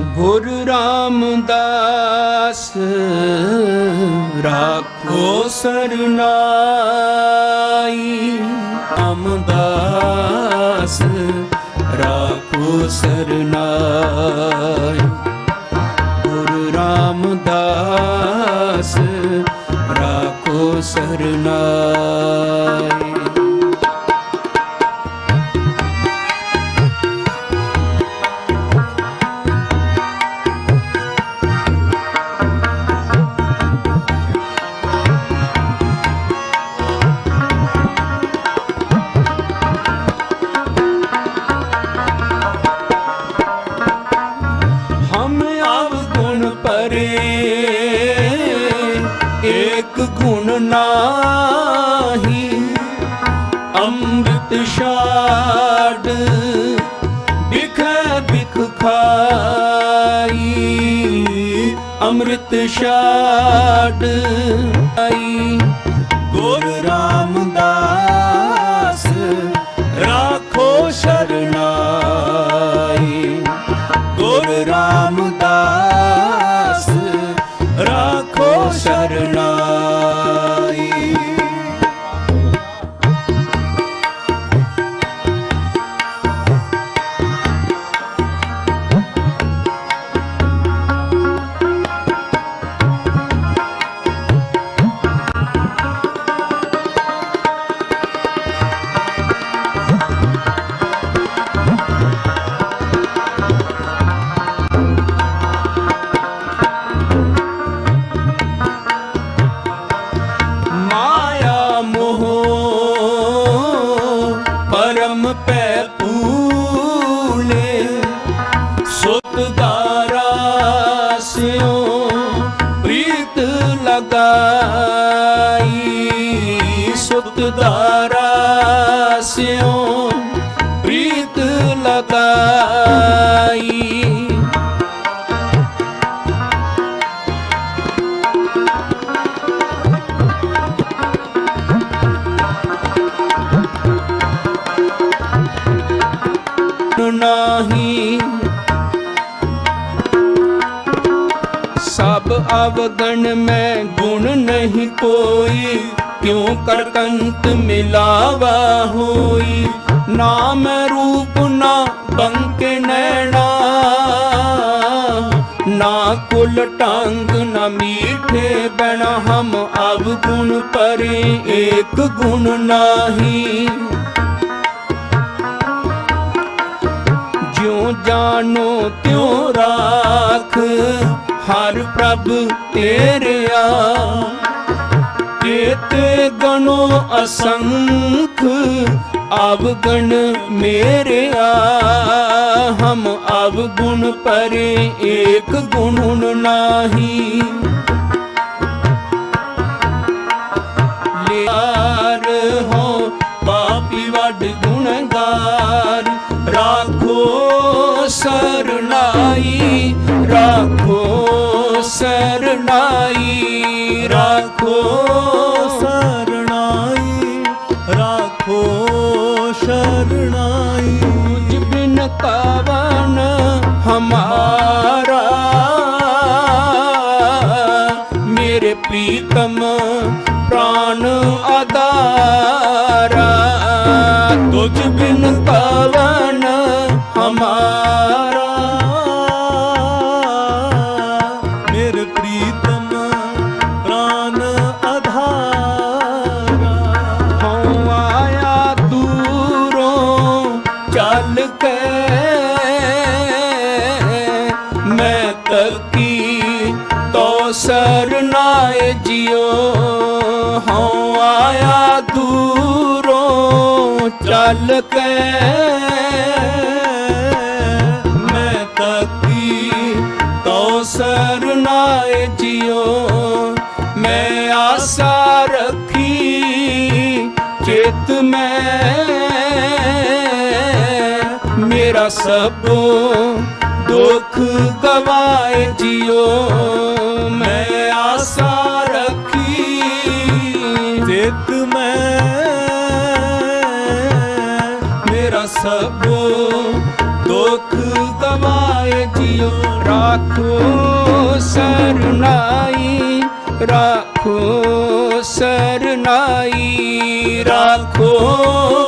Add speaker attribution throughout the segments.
Speaker 1: ਗੁਰ ਰਾਮਦਾਸ ਰਾਖੋ ਸਰਨਾਈ। ਰਾਮਦਾਸ ਰਾਖੋ ਸਰਨਾਈ। ਗੁਰੂ ਰਾਮਦਾਸ ਰਾਖੋ ਸਰਨਾਈ। ਲਾਡ ਬਿਖ ਬਿਖ ਖਾਈ, ਅੰਮ੍ਰਿਤ ਛਾੜ ਆਈ। ਗੁਰ ਰਾਮਦਾਸ ਰਾਖੋ ਸ਼ਰਨਾਈ। ਗੁਰ ਰਾਮਦਾਸ ਰਾਖੋ ਸ਼ਰਨਾਈ ਲਗਾਈ। ਸੁਤ ਦਾਰਾ ਸਿਓ ਪ੍ਰੀਤ ਲਗਾਈ। ਨਾਹੀ ਸਭ ਅਵਗਣ ਮੈਂ ਗੁਣ ਨਹੀਂ ਕੋਈ, ਕਿਉ ਕਰ ਕੰਤ ਮਿਲਾਵਾ ਹੋਈ? ਨਾਮ ਰੂਪ ਨਾ ਬੰਕੇ ਨੈਣਾ, ਨਾ ਕੁਲ ਟੰਗ ਨਾ ਮੀਠੇ ਬਣ ਹਮ ਅਵਗੁਣ ਪਰੇ ਏਕ ਗੁਣ ਨਾਹੀ। ਜਿਉ ਜਾਣੋ ਤਿਉ ਰਾਖ ਹਰ ਪ੍ਰਭ ਤੇਰਿਆ ਕੇਤੇ ਗਣੋ ਅਸੰਖ ਅਵਗਣ ਮੇਰਿਆ ਹਮ ਅਵਗੁਣ ਪਰੇ ਏਕ ਗੁਣ ਨਾਹੀ। ਲਿਆਰ ਹੋ ਪਾਪੀ ਵੱਡ ਗੁਣਗਾਰ, ਰਾਖੋ ਸਰਨਾਈ ਰਾਖੋ ਸਰਨਾਈ ਰਾਖੋ
Speaker 2: ਸਰਣਾਈ ਰਾਖੋ ਸ਼ਰਣਾਈ।
Speaker 1: ਤੁਝ ਬਿਨ ਕਵਨ ਹਮਾਰਾ ਮੇਰੇ ਪ੍ਰੀਤਮ ਪ੍ਰਾਨ ਆਧਾਰਾ। ਤੁਝ ਸਰਨਾਏ ਜਿਉ, ਹਉ ਆਇਆ ਦੂਰੋਂ ਚੱਲ ਕੇ। ਮੈਂ ਤੱਕੀ ਤੋ ਸਰਨਾਏ ਜਿਉ, ਮੈਂ ਆਸਾ ਰੱਖੀ ਚਿਤ ਮੈਂ। ਮੇਰਾ ਸਭ ਦੁੱਖ ਗਵਾਏ ਜਿਉ, ਮੈਂ ਆਸਾ ਰੱਖੀ
Speaker 2: ਚਿਤ ਮੈਂ।
Speaker 1: ਮੇਰਾ ਸਭ ਦੁੱਖ ਗਵਾਏ ਗਵਾਏ ਜਿਉ, ਰਾਖੋ ਸਰਨਾਈ ਰਾਖੋ ਸਰਨਾਈ, ਰਾਖੋ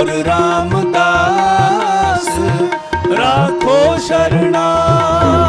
Speaker 1: ਗੁਰੂ ਰਾਮਦਾਸ ਰਾਖੋ ਸਰਨਾਈ